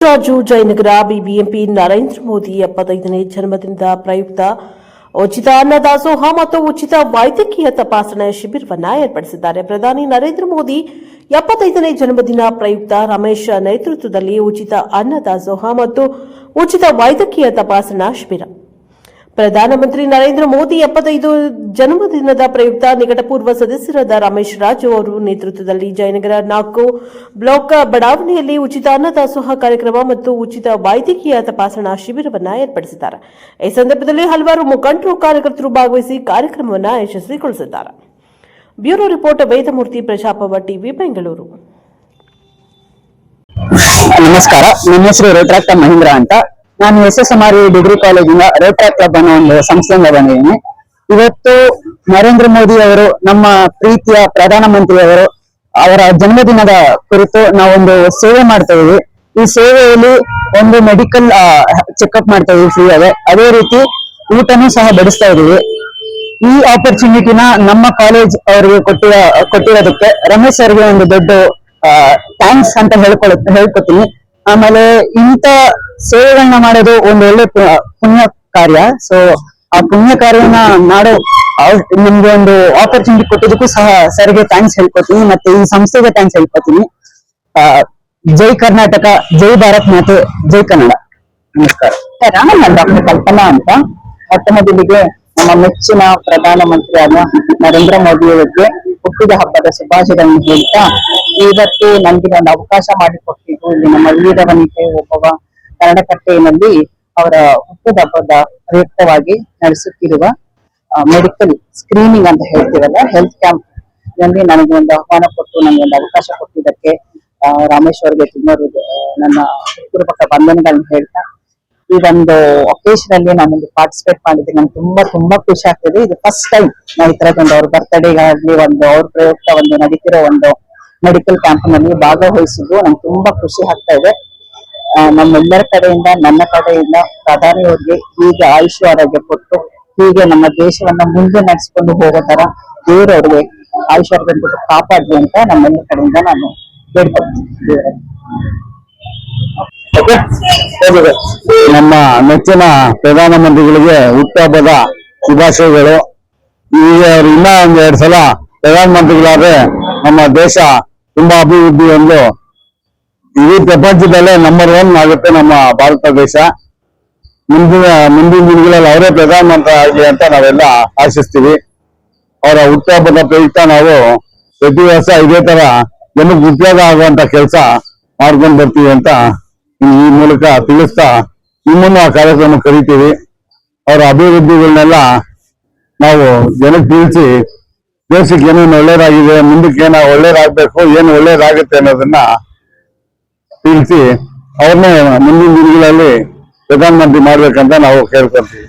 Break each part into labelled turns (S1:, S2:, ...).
S1: Raju, Jayanagar, BBMP Narendra Modi ಎಪ್ಪತ್ತೈದನೇ ಜನ್ಮದಿನದ ಪ್ರಯುಕ್ತ ಉಚಿತ ಅನ್ನದಾಸೋಹ ಮತ್ತು ಉಚಿತ ವೈದ್ಯಕೀಯ ತಪಾಸಣಾ ಶಿಬಿರವನ್ನ ಏರ್ಪಡಿಸಿದ್ದಾರೆ. ಪ್ರಧಾನಿ ನರೇಂದ್ರ ಮೋದಿ ಎಪ್ಪತ್ತೈದನೇ ಜನ್ಮದಿನ ಪ್ರಯುಕ್ತ ರಮೇಶ್ ನೇತೃತ್ವದಲ್ಲಿ ಉಚಿತ ಅನ್ನದಾಸೋಹ ಮತ್ತು ಉಚಿತ ವೈದ್ಯಕೀಯ ತಪಾಸಣಾ ಶಿಬಿರ. ಪ್ರಧಾನಮಂತ್ರಿ ನರೇಂದ್ರ ಮೋದಿ ಎಪ್ಪತ್ತೈದು ಜನ್ಮದಿನದ ಪ್ರಯುಕ್ತ ನಿಕಟಪೂರ್ವ ಸದಸ್ಯರಾದ ರಮೇಶ್ ರಾಜು ಅವರು ನೇತೃತ್ವದಲ್ಲಿ ಜಯನಗರ ನಾಲ್ಕು ಬ್ಲಾಕ್ ಬಡಾವಣೆಯಲ್ಲಿ ಉಚಿತ ಅನ್ನದಾಸೋಹ ಕಾರ್ಯಕ್ರಮ ಮತ್ತು ಉಚಿತ ವೈದ್ಯಕೀಯ ತಪಾಸಣಾ ಶಿಬಿರವನ್ನು ಏರ್ಪಡಿಸಿದ್ದಾರೆ. ಈ ಸಂದರ್ಭದಲ್ಲಿ ಹಲವಾರು ಮುಖಂಡರು ಕಾರ್ಯಕರ್ತರು ಭಾಗವಹಿಸಿ ಕಾರ್ಯಕ್ರಮವನ್ನು ಯಶಸ್ವಿಗೊಳಿಸಿದ್ದಾರೆ. ಬ್ಯೂರೋ ರಿಪೋರ್ಟ್ ವೇದಮೂರ್ತಿ ಪ್ರಜಾಪವ ಟಿವಿ ಬೆಂಗಳೂರು.
S2: ನಮಸ್ಕಾರ. ನನ್ನ ಹೆಸರು ರೋಟ್ರಾಕ್ಟ ಮಹೇಂದ್ರ ಅಂತ. ನಾನು S S M R degree ಕಾಲೇಜಿನ ರೋಟ್ರಾಕ್ ಕ್ಲಬ್ ಅನ್ನೋ ಒಂದು ಸಂಸ್ಥೆಯಿಂದ ಬಂದಿದ್ದೀನಿ. ಇವತ್ತು ನರೇಂದ್ರ ಮೋದಿ ಅವರು, ನಮ್ಮ ಪ್ರೀತಿಯ ಪ್ರಧಾನಮಂತ್ರಿ ಅವರು ಅವರ ಜನ್ಮದಿನದ ಕುರಿತು ನಾವೊಂದು ಸೇವೆ ಮಾಡ್ತಾ ಇದೀವಿ. ಈ ಸೇವೆಯಲ್ಲಿ ಒಂದು ಮೆಡಿಕಲ್ ಚೆಕ್ಅಪ್ ಮಾಡ್ತಾ ಇದೀವಿ ಫ್ರೀ ಆಗಿ. ಅದೇ ರೀತಿ ಊಟನೂ ಸಹ ಬಡಿಸ್ತಾ ಇದೀವಿ. ಈ ಆಪರ್ಚುನಿಟಿನ ನಮ್ಮ ಕಾಲೇಜ್ ಅವರಿಗೆ ಕೊಟ್ಟಿರ, ಕೊಟ್ಟಿರೋದಕ್ಕೆ ರಮೇಶ್ ಅವರಿಗೆ ಒಂದು ದೊಡ್ಡ ಥ್ಯಾಂಕ್ಸ್ ಅಂತ ಹೇಳ್ಕೊಳ, ಹೇಳ್ಕೊತೀನಿ. ಆಮೇಲೆ ಇಂಥ ಸೇವೆಗಳನ್ನ ಮಾಡೋದು ಒಂದು ಒಳ್ಳೆ ಪುಣ್ಯ ಕಾರ್ಯ. ಸೊ ಆ ಪುಣ್ಯ ಕಾರ್ಯನ ಮಾಡೋ ನಿಮ್ಗೆ ಒಂದು ಆಪರ್ಚುನಿಟಿ ಕೊಟ್ಟಿದ್ದಕ್ಕೂ ಸಹ ಸರ್ಗೆ ಥ್ಯಾಂಕ್ಸ್ ಹೇಳ್ಕೊತೀನಿ. ಮತ್ತೆ ಈ ಸಂಸ್ಥೆಗೆ ಥ್ಯಾಂಕ್ಸ್ ಹೇಳ್ಕೊತೀನಿ. ಜೈ ಕರ್ನಾಟಕ, ಜೈ ಭಾರತ್ ಮಾತೆ, ಜೈ ಕನ್ನಡ. ನಮಸ್ಕಾರ. ನಾನು ಡಾಕ್ಟರ್ ಕಲ್ಪನಾ ಅಂತ. ಮೊಟ್ಟ ಮೊದಲಿಗೆ ನಮ್ಮ ಮೆಚ್ಚಿನ ಪ್ರಧಾನಮಂತ್ರಿಯಾದ ನರೇಂದ್ರ ಮೋದಿಯವರಿಗೆ ಹುಟ್ಟಿದ ಹಬ್ಬದ ಶುಭಾಶಯಗಳನ್ನು ಹೇಳ್ತಾ, ಇವತ್ತು ನನ್ಗೆ ಒಂದು ಅವಕಾಶ ಮಾಡಿಕೊಟ್ಟಿದ್ದು ಇಲ್ಲಿ ನಮ್ಮ ವೀರ ವನಿತೆ ಒಬ್ಬವ ಕನ್ನಡಕಟ್ಟೆಯಲ್ಲಿ ಅವರ ಹುಟ್ಟದ ಹಬ್ಬದ ಪ್ರಯುಕ್ತವಾಗಿ ನಡೆಸುತ್ತಿರುವ ಮೆಡಿಕಲ್ ಸ್ಕ್ರೀನಿಂಗ್ ಅಂತ ಹೇಳ್ತೀವಲ್ಲ ಹೆಲ್ತ್ ಕ್ಯಾಂಪ್ನಲ್ಲಿ ನನಗೆ ಒಂದು ಆಹ್ವಾನ ಕೊಟ್ಟು, ನನಗೆ ಒಂದು ಅವಕಾಶ ಕೊಟ್ಟಿದ್ದಕ್ಕೆ ರಾಮೇಶ್ವರ್ಗೆ ತುಂಬಾ ನನ್ನ ಪೂರ್ವಕ ಬಂಧನಗಳನ್ನ ಹೇಳ್ತಾ, ಈ ಒಂದು ಒಕೇಶನ್ ಅಲ್ಲಿ ನಾನೊಂದು ಪಾರ್ಟಿಸಿಪೇಟ್ ಮಾಡಿದ್ದೆ ನಂಗೆ ತುಂಬಾ ತುಂಬಾ ಖುಷಿ ಆಗ್ತದೆ. ಇದು ಫಸ್ಟ್ ಟೈಮ್ ನಾವು ಈ ತರದೊಂದು ಅವ್ರ ಬರ್ತ್ಡೇಗಾಗ್ಲಿ ಒಂದು ಅವ್ರ ಪ್ರಯುಕ್ತ ಒಂದು ನಡೀತಿರೋ ಒಂದು ಮೆಡಿಕಲ್ ಕ್ಯಾಂಪ್ನಲ್ಲಿ ಭಾಗವಹಿಸಿದ್ದು ನಂಗೆ ತುಂಬಾ ಖುಷಿ ಆಗ್ತಾ ಇದೆ. ನಮ್ಮೆಲ್ಲರ ಕಡೆಯಿಂದ ನನ್ನ ಕಡೆಯಿಂದ ಪ್ರಧಾನಿಯವರಿಗೆ ಹೀಗೆ ಆಯುಷ್ ಆರೋಗ್ಯ ಕೊಟ್ಟು, ಹೀಗೆ ನಮ್ಮ ದೇಶವನ್ನ ಮುಂದೆ ನಡೆಸ್ಕೊಂಡು ಹೋಗೋ ತರ ದೇವರು ಆಯುಷ್ ಆರೋಗ್ಯ ಕೊಟ್ಟು ಕಾಪಾಡ್ಲಿ ಅಂತ ನಮ್ಮೆಲ್ಲರ ಕಡೆಯಿಂದ ನಾನು ದೇವರಲ್ಲಿ
S3: ನಮ್ಮ ನೆಚ್ಚಿನ ಪ್ರಧಾನಮಂತ್ರಿಗಳಿಗೆ ಹುಟ್ಟಹಬ್ಬದ ಶುಭಾಶಯಗಳು. ಈಗ ಅವ್ರು ಇನ್ನ ಒಂದ್ ಎರಡ್ ಸಲ ಪ್ರಧಾನಮಂತ್ರಿಗಳಾದ್ರೆ ನಮ್ಮ ದೇಶ ತುಂಬಾ ಅಭಿವೃದ್ಧಿ ಒಂದು ಇಡೀ ಪ್ರಪಂಚದಲ್ಲೇ ನಂಬರ್ ಒನ್ ಆಗುತ್ತೆ ನಮ್ಮ ಭಾರತ ದೇಶ. ಮುಂದಿನ ಮುಂದಿನ ದಿನಗಳಲ್ಲಿ ಅವರೇ ಪ್ರಧಾನಮಂತ್ರಿ ಆಗಲಿ ಅಂತ ನಾವೆಲ್ಲ ಆಶಿಸ್ತೀವಿ. ಅವರ ಹುಟ್ಟುಹಬ್ಬದ ಪ್ರಯುಕ್ತ ನಾವು ಪ್ರತಿ ವರ್ಷ ಇದೇ ತರ ಜನಕ್ಕೆ ಉಪಯೋಗ ಆಗುವಂತ ಕೆಲಸ ಮಾಡ್ಕೊಂಡು ಬರ್ತೀವಿ ಅಂತ ಈ ಮೂಲಕ ತಿಳಿಸ್ತಾ ನಿಮ್ಮನ್ನು ಆ ಕಾರ್ಯಕ್ರಮ ಕರಿತೀವಿ. ಅವರ ಅಭಿವೃದ್ಧಿಗಳನ್ನೆಲ್ಲ ನಾವು ಜನಕ್ಕೆ ತಿಳಿಸಿ ದೇಶಕ್ಕೆ ಏನೇನು ಒಳ್ಳೇದಾಗಿದೆ ಮುಂದಕ್ಕೆ ಏನೋ ಒಳ್ಳೇದಾಗಬೇಕು ಏನು ಒಳ್ಳೇದಾಗುತ್ತೆ ಅನ್ನೋದನ್ನ ತಿಳಿಸಿ ಅವ್ರನ್ನೇ ಮುಂದಿನ ದಿನಗಳಲ್ಲಿ ಪ್ರಧಾನಮಂತ್ರಿ ಮಾಡ್ಬೇಕಂತ ನಾವು ಕೇಳ್ಕೊಂತೀವಿ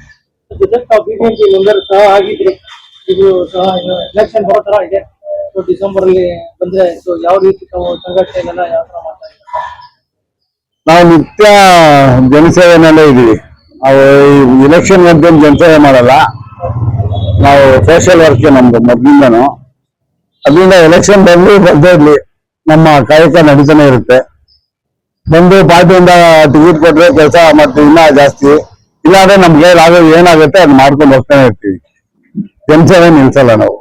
S4: ಜೊತೆ ತಾವು ಬಿಬಿಎಂಪಿ ಸಹ ಆಗಿದ್ರಿ ಇದು ಸಹ ಎಲೆಕ್ಷನ್ ಬರೋ ಇದೆ. ಸೊ ಡಿಸೆಂಬರ್ ಅಲ್ಲಿ ಬಂದ್ರೆ ಸೊ ಯಾವ ರೀತಿ ತಾವು ಸಂಘಟನೆಯನ್ನೆಲ್ಲ ಯಾವ ತರ
S3: ನಾವು ನಿತ್ಯ ಜನಸೇವೆನಲ್ಲೇ ಇದೀವಿ ನಾವು ಇಲೆಕ್ಷನ್ ಮಧ್ಯೆ ಜನಸೇವೆ ಮಾಡಲ್ಲ. ನಾವು ಸೋಷಿಯಲ್ ವರ್ಕ್ ನಮ್ದು ಮೊದ್ಲಿಂದನು. ಅದರಿಂದ ಎಲೆಕ್ಷನ್ ಬಂದು ಬರ್ದೇ ಇರ್ಲಿ. ನಮ್ಮ ಕಾಯಕ ನಡೀತಾನೆ ಇರುತ್ತೆ. ಬಂದು ಪಾರ್ಟಿಯಿಂದ ಟಿಕೆಟ್ ಕೊಟ್ರೆ ಕೆಲಸ ಮಾಡ್ತೀವಿ ಇನ್ನ ಜಾಸ್ತಿ. ಇಲ್ಲಾಂದ್ರೆ ನಮ್ಗೆ ಆಗೋ ಏನಾಗುತ್ತೆ ಅದ್ ಮಾಡ್ಕೊಂಡು ಹೋಗ್ತಾನೆ ಇರ್ತೀವಿ. ಜನಸೇವೆ ನಿಲ್ಸಲ್ಲ ನಾವು.